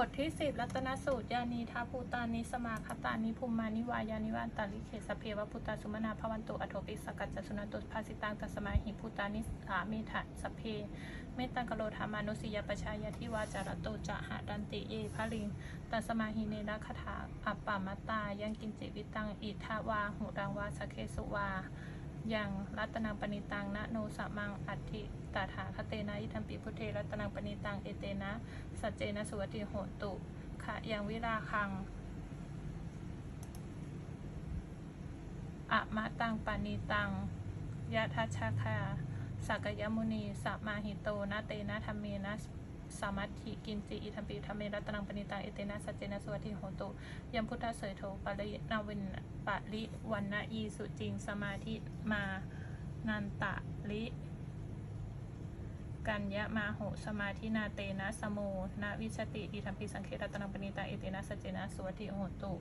บทที่สิบรัตนสูตร ยานีทาภูตานิสมาคตานิภูมานิวายานิวันตาลิเขสเพวพุตาสุมนาภวันตุอโทปิสกัจจสุนันตุภาสิตังตัสมาหิภูตานิสามิถะสเพ เมตตังกโลธรรมานุสิยปชายาทิวาจารโตจะหะดันติเยพะลิงตัสมาหิเนนะคถาอัปปามตายังกินจิวิตังอิทาวาหุรังวาสเคสุวา ยังรัตนังปณิตังนะโนสมังอัติตถาคเตนะอิทัมปิพุทเทรัตนังปณิตังเอเตนะสัจเจนะสุวัติโหตุขะยังวิราคังอะมะตังปานีตังยะทัชชาคาสักยมุนีสัมมาหิโตนะเตนะธรรมเมนะสามัตถิกินจิอิทัมปิธรรมเมรัตนังปณิตังเอเตนะสัจเจนะสุวัติโหตุยัมพุทธเสยโทปรินาวินปาริวันนะอีสุจิงสมาธิมานันตะลิกัญญมาโหสมาธินาเตนะสโมนาวิชติอิทัมปิสังเครัตนังปณิตาเอเตนะสจเจนะสวัติโหตุ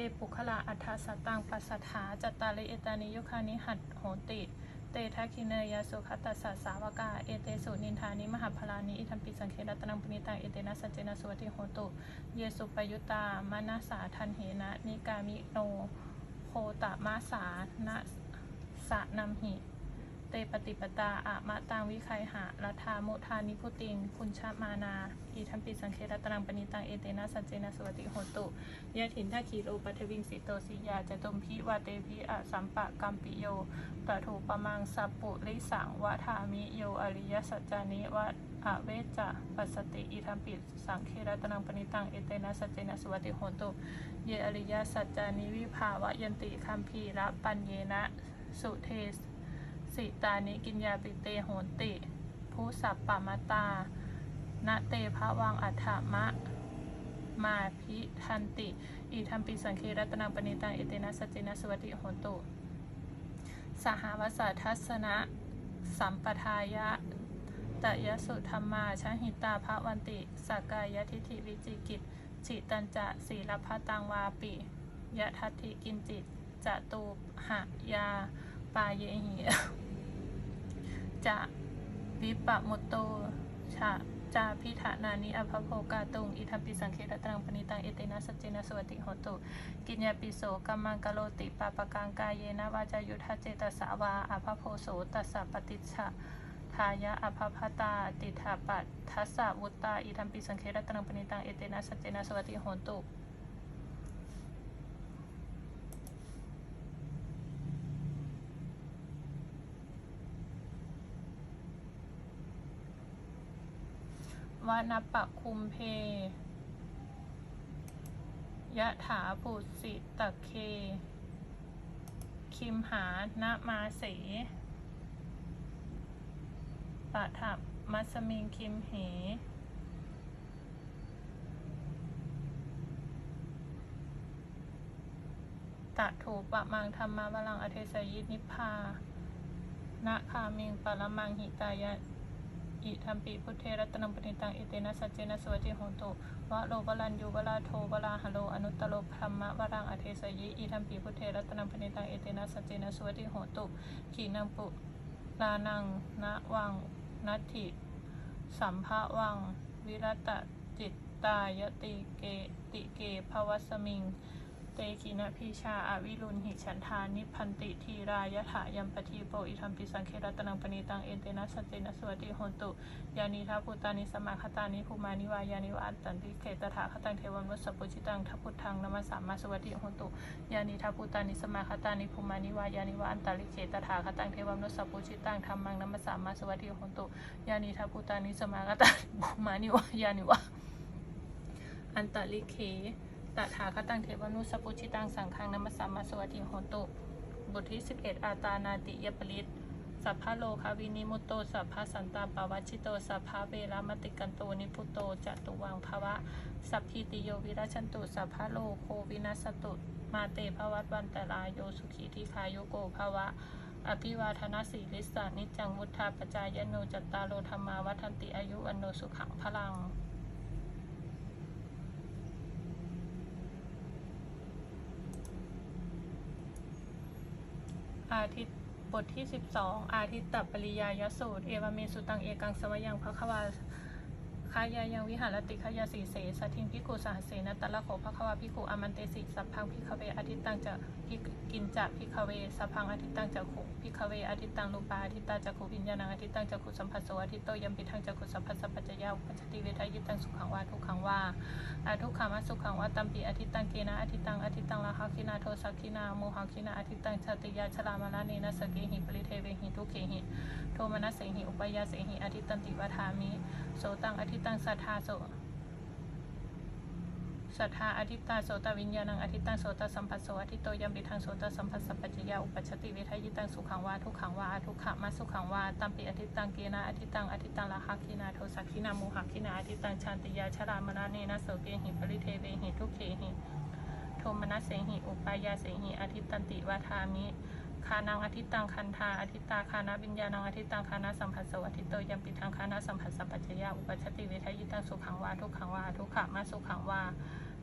เยปุคละอัฏฐสตังปัสสถาจตตาริเอตานิยุคานิหัตโหติ เตทะคินเนยสุขตัสสาสาวกา เอเตสุนินทานิมหาพลานิอิทัมปิสังเครัตนังปณิตังเอเตนะสัจเจนะสวัติโหตุ เยสุปยุตา มนาสาทันเหนะนิกามิโนโคตมาสานะสะนัมหิ เตปฏิปตาอะมะตังวิไคหะรัฐามุทานิพุติง คุณชะมานา อีทัมปิสังเครัตนังปณิตัง เอเตนะสัจเจนะสวัติโหตุยะถินทาคีโรปัทวิงสิโตสิยาจะตมพิวาเตพิอะสัมปะกัมปิโยตะถูปะมังสัปปุริสังวะทามิโยอริยสัจจานิวะอะเวจะปัสสติอิทัมปิสังเครตนังปณิตัง เอเตนะสัจเจนะสวัติโหตุ เยอริยสัจจานิวิภาวะยันติคัมภีระปัญเยนะ สุเทส สิตานิกิญญาปิเตโหนติผู้สัพปะมตานะเตภวังอัฏฐมะมาพิทันติ อีทัมปิสังเครัตนังปณิตังเอเตนะสจเจนะสวัติโหนตุ สหวสาทัสนะ สัมปทายะตยสุธรรมาชหิตาภวันติสกกายทิฐิวิจิกิจจิตันจะศีลพัตังวาปิยะทัติกินจิตจตูหะยาปาเยหิ จะวิปะมุตโตชะจาพิธานานิอภโภกาตุง อิทัมปิสังเครตังปณิตัง เอเตนะสัจเจนะสวัติโหตุ กิญญาปิโสกัมมังกโลติปาปะกังกายเยนะวาจายุทธเจตสาวาอภโพโสตัสสะปฏิชะทายะอภพตา ติถาปัตทัสสะวุตตา อิทัมปิสังเครตังปณิตัง เอเตนะสัจเจนะสวัติโหตุ วนปะคุมเพ ยะถาปุสิตะเค คิมหานะมาเสปะถับมัสมิงคิมเหตะถูปะมังธรรมะวลังอเทสยินิพพานะคามิงปรมังหิตายะ อิทัมปิพุทเทรัตนังปณิตังเอเตนะสัจเจนะสวัติโหตุวะโลวลันยูวลาโทวลาหโลอนุตตโลพรหมะวรังอเทสยิอิทัมปิพุทเทรัตนังปณิตังเอเตนะสัจเจนะสวัติโหตุขีนังปุลานังนะวังนัตถิสัมภะวัง วิรัตจิตตายติเกติเกภวสมิง เตกินะพิชาอาวิรุณหิฉันทานิพันติทีรายะถายัมปทีโปอิทัมปิสังเครัตนังปณิตังเอเตนะสเจนะสวัสดิโหนตุยานิทัพุตานิสมาคตานิภูมานิวายานิวาอัตตันติเขตถาคตังเทวัมุสสปุจิตังทัพุทธังนมัสสามาสวัสดิโหนตุยานิทัพุตานิสมาคตานิภูมานิวายานิวาอันติเขตถาคตังเทวัมุสสปุจิตังธรรมังนมัสสามาสวัสดิโหนตุยานิทัพุตานิสมาคตานิภูมานิวายานิวาอันตริเค ตถาคตังเทวานุสปุชิตังสังฆังนัมสสามาสวัสดิโหตุบทที่ 11 อาตานาติยปริตสัพพะโลคาวินิมุตโต สัพพะสันตาปวัชิโต สัพพะเวรามติกันโต นิพุโตจตุวังภวะ สัพพิติโยวิราชันตุ สัพพะโลโควินัสตุ มาเตภวัตวันตรายโยสุขีทิคายุโกภวะ อภิวาทนาสีลิสานิจังวุธาปจายโนจัตตาโลธรรมาวัฒนติอายุวันโนสุขังพลัง อาทิตย์บทที่ 12 อาทิตตปริยายสูตร เอวเมสุตังเอกังสมยังพระควา คายายังวิหารติขยาสีเสสทิงพิกุสหเสนตละโขพระควาพิกุอมันเตสิสัพพังพิคเวอาทิตังจะพิกินจะพิคเวสัพพังอาทิตังจะขุพิคเวอาทิตังลูปาอาทิตตาจะขุวิญญาณังอาทิตังจะขุสัมผัสโสอาทิตโตยัมปิทังจะขุสัมผัสสปัจจยาปัจจติเวทายิตังสุขังวาทุกขังวาอทุกขามาสุขังวัตตัมปีอาทิตังเกนะอาทิตังอาทิตังลาหคินาโทสักขินาโมหังคินาอาทิตังชาติยาชลามาลาเนนะสเกหิปริ ทุเขหิ โทมนัสเสหิ อุปยาเสหิอาทิตันติวาทามิ โสตังอาทิตังสัทธาโสสัทธาอาทิตตาโสตวิญญาณังอาทิตังโสตสัมผัสโสอาทิโตยัมปิทังโสตสัมผัสสัพปัจจยาอุปัชติเวทายิตังสุขังวาทุกขังวาทุกขมาสุขังวาตัมปีอาทิตังเกนะอาทิตังอาทิตังลาหคินาโทสักขินาโมหังคินาอาทิตังชาติยาชลามาลาเนนะโสเกหิปริเทเวหิทุกเขหิโทมนัสเสหิอุปายาเสหิอาทิตันติวาทามิานังอาทิตตังคันธาอาทิตตาคานาวิญญาณังอาทิตตังคานาสัมผัสโสอาทิตโตยัมปิทังคานาสัมผัสสัพปัจยาอุปชติเวทยิตังสุขังวาทุกขังวาทุกขมาสุขังวา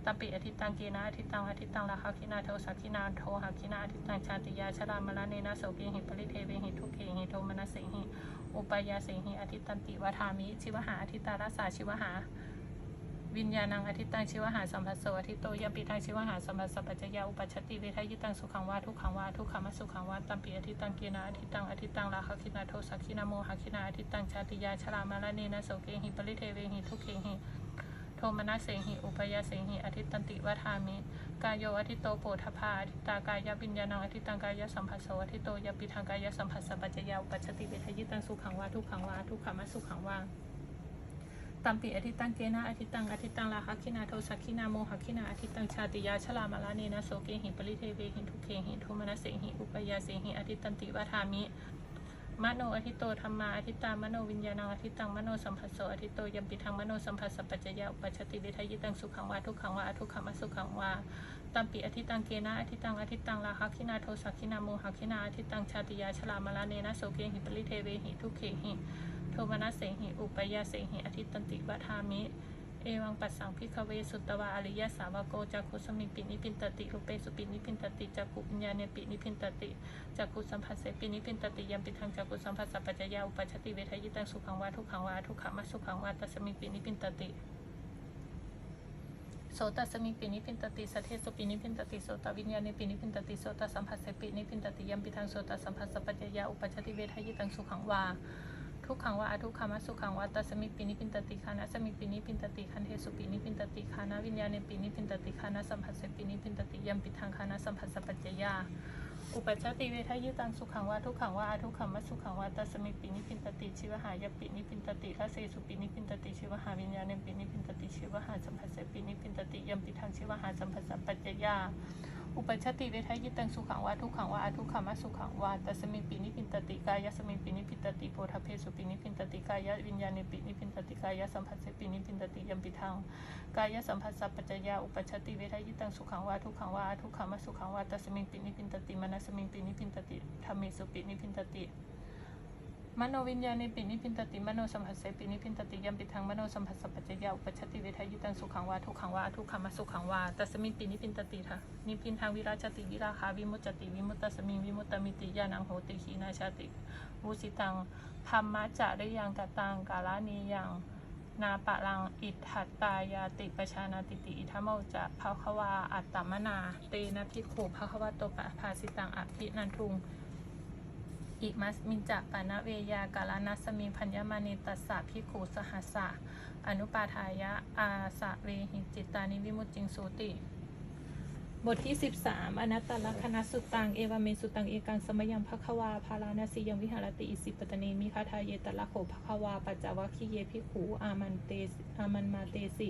ตัมปิอาทิตตังเกนะอาทิตตังอาทิตตังลาคาคินาโทสักขินาโทหาคินาอาทิตตังชาติยาชรามลาเนนะโสเกหิปริเทเวหิทุกเขหิโทมนัสเสหิอุปายาเสหิอาทิตตันติวาทามิ ชิวหาอาทิตตารัสสาชิวหา วิญญาณังอธิตังชิวหาสัมผัสโสอธิโตยมปิทังชิวหาสัมผัสสปัจจยาอุปัชติเวทายิตังสุขังวาทุกขังวาทุกขมัสสุขังวาตัมปีอธิตังเกนะอธิตังอธิตังราคะคินาโทสักขินาโมหะคินาอธิตังชาติยาชรามาลาเนนะโสเกหิปริเทเวหิทุกเขหิโทมนัสเสหิอุปยาเสหิอธิตันติวาทามิกายโยอธิโตโปธพาอธิตากายวิญญาณังอธิตังกายสัมผัสโสอธิโตยมปิทังกายสัมผัสสปปัจจยาอุปัชติเวทายิตังสุขังวาทุกขังวาทุกขมัสสุขังวา ตัมปิอธิตังเกนะอธิตังอธิตังลาหคินาโทสักขินาโมหคินาอธิตังชาติยาชลามาลาเนนะโสเกหิปริเทเวหิทุเขหิโทมนัสเสหิอุปยาเสหิอธิตันติวาทามิมโนอธิโตธรรมาอธิตามโนวิญญาณังอธิตังมโนสัมผัสโสอธิโตยมปิทังมโนสัมผัสสปปัจจยาอุปัชชติเวทายิตังสุขังวาทุกขังวาอทุกขมสุขังวาตัมปิอธิตังเกนะอธิตังอธิตังลาหคินาโทสักขินาโมหคินาอธิตังชาติยาชลามาลาเนนะโสเกหิปริเทเวหิทุเขหิ ทมนัสเสหิอุปยาเสหิอธิตันติวทามิ เอวังปัสสังพิคเวสุตตวาอริยสาวโกจักขุสมิปินิพินตติรูเปสุปินิพินตติจักขุปัญญาเนปินิพินตติจักขุสัมผัสเสปินิพินตติยัมปิทังจักขุสัมผัสสัพปัจจยาอุปชติเวทยิตังสุขังวาทุขังวาทุกขมัสุขังวาตัสมิปินิพินตติโสตสมิปินิพินตติสัทเทสุปินิพินตติโสตวิญญาณปินิพินตติโสตสัมผัสเสปินิพินตติยัมปิทังโสตสัมผัสสัพจยาอุปชติเวทยิตังสุขังวา ทุกขังว่าอทุกขามาสุขังว่าตัสมิปินิพินตติคานะสมิปินิพินตติคันเทสุปินิพินตติคานะวิญญาณปินิพินตติคานะสัมผัสสปินิพินตติยัมปิทังคานะสัมผัสสปัจจยาอุปัชชติเวทายิตังสุขังว่าทุกขังว่าอทุกขามาสุขังว่าตัสมิปินิพินตติชิวหายปินิพินตติทัสเสสุปินิพินตติชิวหาวิญญาณปินิพินตติชิวหาสัมผัสสปินิพินตติยัมปิทังชิวหาสัมผัสสปัจจยา อุปชติเวทายิตังสุขังวาทุกขังวาอทุกขมสุขังวาตัสมิงปินิพินตติกายสมิงปินิพินตติโพธเพสุปินิพินตติกายวิญญาณิปินิพินตติกายสัมผัสสปินิพินตติยัมปิทังกายสัมผัสสัพปัจยาอุปชติเวทายิตังสุขังวาทุกขังวาอทุกขมสุขังวาตัสมิงปินิพินตติมนัสมิงปินิพินตติธรรมิสุปินิพินตติ มโนวิญญาณในปินิพินตติมโนสัมผัสเสปินิพินตติยัมปิทังมโนสัมผัสสัพปัจจยาอุปชติเวทายิตังสุขังวาทุขังวาทุกขมาสุขังวาตัสมิปินิพินตติทะนิพินทางวิราชติวิราคาวิมุตติวิมุตตสมิงวิมุตตมิติยานังโหติขีนาชาติวุสิตังธรรมะจะได้ยังกตังกาลานียังนาปะลังอิทธัตตายาติปชานาติติอิทัมโมจะภาควาอัตตมนาเตนะพิขุภควโตปะภาสิตังอภินันทุง อิมัสมินจะปานะเวยากาลานัสมิงพัญญมานิตัสสะพิขุสหัสสะอนุปาทายะอาสะเวหิจิตานิวิมุตติงสูติ บทที่ 13 อนัตตลักษณสุตัง เอวเมสุตัง เอกังสมยังภควาพาราณสียังวิหารติอิสิปตเนมิคาทาเยตละโขภควาปัจจวัคคีเยพิขูอามันเตสอามันมาเตสิ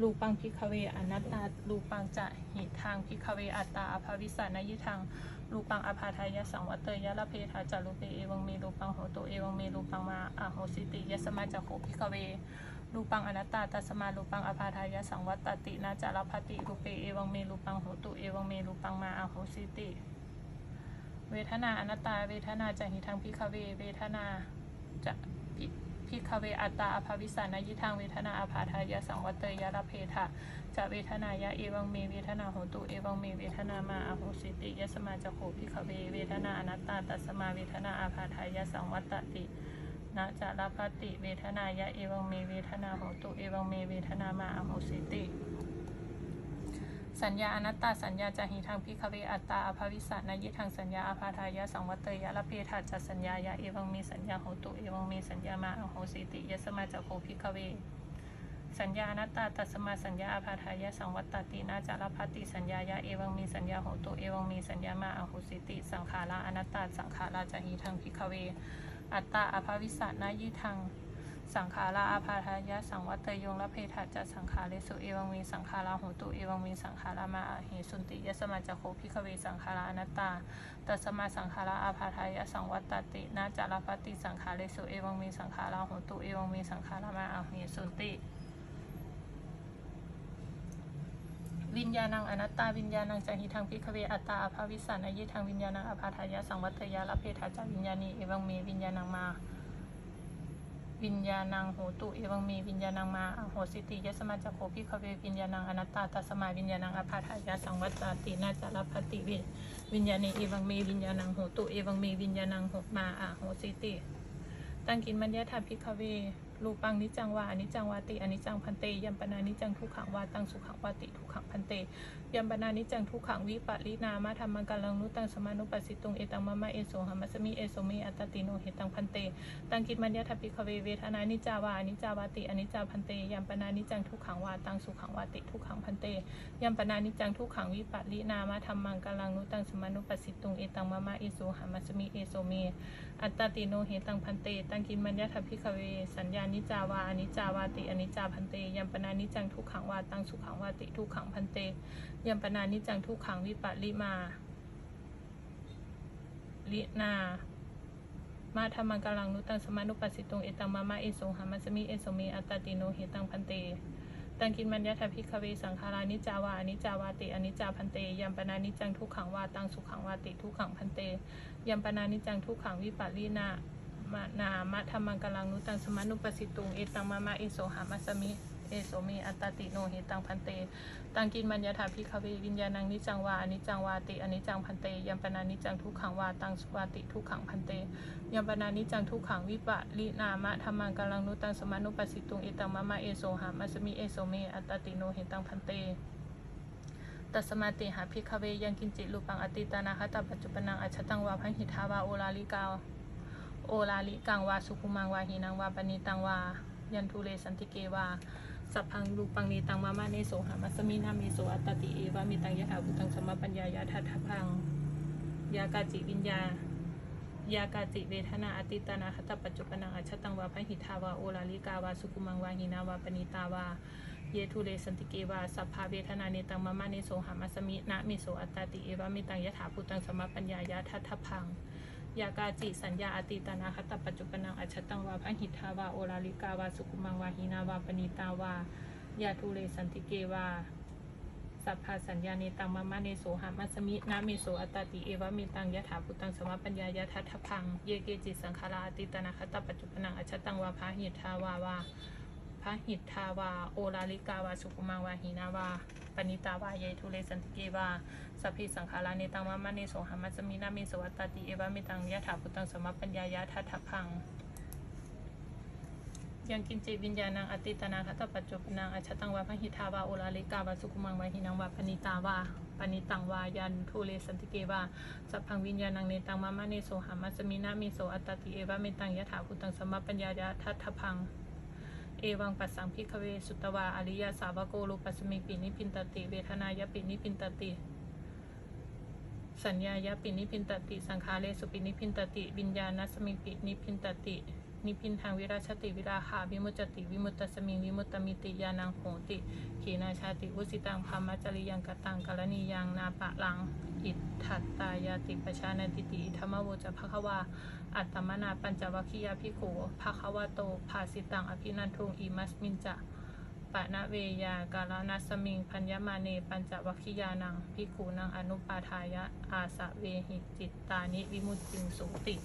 รูปังพิคเวอนัตตารูปังจะหิทางพิคเวอัตตาอภวิสานายิทาง รูปังอภาทายะสังวัตเตยะละเพทาจารุเปเอวังเมรูปังโหโตเอวังเมรูปังมาอะโหสิติยะสมาจักโขพิคเวรูปังอนัตตาตัสมารูปังอภาทายะสังวัตตตินาจารพติรูเปเอวังเมรูปังโหตุเอวังเมรูปังมาอะโหสิติ เวทนาอนัตตา เวทนาจะหิทังพิคเว เวทนาจะพิิกขเวอัตตาอภวิสานายิทางเวทนาอภาทายะสังวัตเตยะระเพทะจะเวทนายะเอวังเมเวทนาโหตุเอวังเมเวทนามาอโหสิติยสมาจะโขพิกขเวเวทนาอนัตตาตัสมาเวทนาอภาทายะสังวัตตินะจะรัติเวทนายะเอวังเมเวทนาโหตุเอวังเมเวทนามาอโหสิติ สัญญาอนัตตาสัญญาจาหิทางพิคเวอัตตาอภวิสานายิทางสัญญาอภาทายะสังวัตเตยะละเพทาจัสัญญายะเอวังมีสัญญาโหตุเอวังมีสัญญามาอโหสิติยะสมาจโคพิคเวสัญญาอนัตตาตัสมาสัญญาอภาทายะสังวัตตตินาจารพัตติสัญญายะเอวังมีสัญญาโหตุเอวังมีสัญญามาอโหสิติ สังขาราอนัตตาสังขาราจาหิทางพิคเว อัตตาอภวิสานายิทาง สังขาราอาพาทายะสังวัตเตยงละเพทัจจะสังขาเลสุเอวังมีสังขาราหูตุเอวังมีสังขารามาเหสุนติยสมาจโคพิคเวสังขาราอนัตตาตัสมาสังขาราอาพาทายะสังวัตตินาจารพัติสังขาเลสุเอวังมีสังขาราหูตุเอวังมีสังขารามาเหสุนติวิญญาณังอนัตตาวิญญาณังจหิทางพิคเวอัตตาอภาวิสันอายิทางวิญญาณังอภาทายะสังวัตยาละเพทาจาวิญญาณีเอวังมีวิญญาณังมา วิญญาณังโหตุเอวังมีวิญญาณังมาอโหสิติยสมาจโคพิคเววิญญาณังอนัตตาตัสมาวิญญาณังอภาทายะสังวัตตินาจารพัตติวิวิญญาณีเอวังมีวิญญาณังโหตุเอวังมีวิญญาณังโหมาอโหสิติ ตั้งกินมัญญาธาพิคเว รูปังนิจังวาอนิจังวาติอนิจังพันเตยัมปนานิจังทุกขังวาตังสุขังวาติทุกขังพันเตยัมปนานิจังทุกขังวิปะลินามาธรรมังกัลังนุตังสมานุปัสสิตุงเอตังมะมะเอโสหัมัสมิเอโสเมอัตตติโนเหตังพันเตตังกินมัญญาธาพิคเวเวทนานิจจาวาอนิจจาวาติอนิจจาพันเตยัมปนานิจังทุกขังวาตังสุขังวาติทุกขังพันเตยัมปนานิจังทุกขังวิปะลินามาธรรมังกัลังนุตังสมานุปัสสิตุงเอตังมะมะเอโสหัมมัสมิเอโสเมอัตตติโนเหตังพันเต ตังกินมัญญาทพิคเว สัญญานิจาวาอนิจาวาติอนิจาพันเตยัมปนานิจังทุกขังวาตังสุขังวาติทุกขังพันเตยัมปนานิจังทุกขังวิปัลิมาลินามาธรรมังกลังนุตังสมานุปัสสิตุงเอตังมามาเอโสหามัสมิเอโสเมอัตตติโนเหตังพันเต ตังกินมัญญาทพิคเวสังขารานิจาวาอนิจาวาติอนิจาพันเตยัมปนานิจังทุกขังวาตังสุขังวาติทุกขังพันเตยัมปนานิจังทุกขังวิปัสลีนามานามะธรรมังกลังนุตังสมานุปสิตุงเอตังมามาเอโสหามัสมิ เอโสเมอัตติโนเหตังพันเต ตังกินมัญญาถาพิคเววิญญาณังนิจังวาอนิจังวาติอนิจังพันเตยัมปนานิจังทุกขังวาตังสุวาติทุกขังพันเตยัมปนานิจังทุกขังวิปะลินามะธรรมังกลังนุตังสมานุปัสสิตุงเอตังมามาเอโสหามัสมิเอโสเมอัตติโนเหตังพันเตตัสมาติหาพิคเวยังกินจิรูปังอติตานาคตาปัจจุปนังอัจฉตังวาพังหิทาวาโอลาลิกาโอลาลิกังวาสุคุมังวาหินังวาปณิตังวา ยันทุเลสันติเกวา สัพพังรูปังนีตังมามาเนโสหามัสมินาเมโสอัตติเอวามิตังยะถาบุตังสมปัญญายาทัทพัง ยากาจิวิญญายากาจิเวทนาอติตานาคตปัจจุปนังอัจฉตังวาพหิทาวาโอลาลิกาวาสุคุมังวาหินาวาปณิตาวา เยทุเลสันติเกวาสัพพาเวทนาเนตังมามาเนโสหามัสมินะมิโสอัตติเอวามิตังยะถาภูตังสมปัญญายาทัทพัง ยากาจิสัญญาอติตานาคตปัจจุปนังอัจฉตังวาพังหิทาวาโอลาลิกาวาสุคุมังวาหินาวาปณิตาวายาทุเลสันติเกวาสัพพาสัญญาเนตังมามาเนโสหามัสมินะมิโสอัตติเอวามิตังยะถาภูตังสมะปัญญายาทัทพัง เยเกจิสังขาราอติตานาคตปัจจุปนังอัจฉตังวาพาหิทาวาวาพระหิทธาวาโอลาลิกาวาสุกุมาวาหินาวา ปณิตาวายทุเลสันติเกวาสัพพิสังขาราเนตังมามาเนโสหามัสมินามิสวัตตติเอวามิตังยะถาพุตังสมปัญญายาทัทพังยังกินเจวิญญาณังอติตนาคตปัจจุปนังอัจฉตังวาพหิทาวาโอลาลิกาวาสุกุมังวาหินังวาปณิตาวาปณิตังวายันทุเลสันติเกวาสัพพังวิญญาณังเนตังมามาเนโสหามัสมินามิโสอัตตติเอวามิตังยะถาพุตังสมปัญญายาทัทพัง เอวังปัสสังพิคเวสุตวาอริยสาวโกโลปัสมิปินิพินตติ เวทนายปินิพินตติ สัญญายปินิพินตติ สังขารเลสุปินิพินตติวิญญาณสมิปินิพินตติ นิพินทางวิราชติวิราคาวิมุตติวิมุตตสมิงวิมุตตมิติยานังโหติขีนาชาติวุสิตังพามจริยังกตังกรณียังนาปะลัง อิทธัตตายาติปชานติติธรรมโวจะภควา อัตตมนาปัญจวัคคียาภิกขุภควะโตภาสิตังอภินันทุงอิมัสมินจะปะนะเวยากาลนัสมิงพัญญมาเนปัญจวัคคียานังภิกขุนังอนุปาทายะอาสะเวหิจิตตานิวิมุตติงสุติ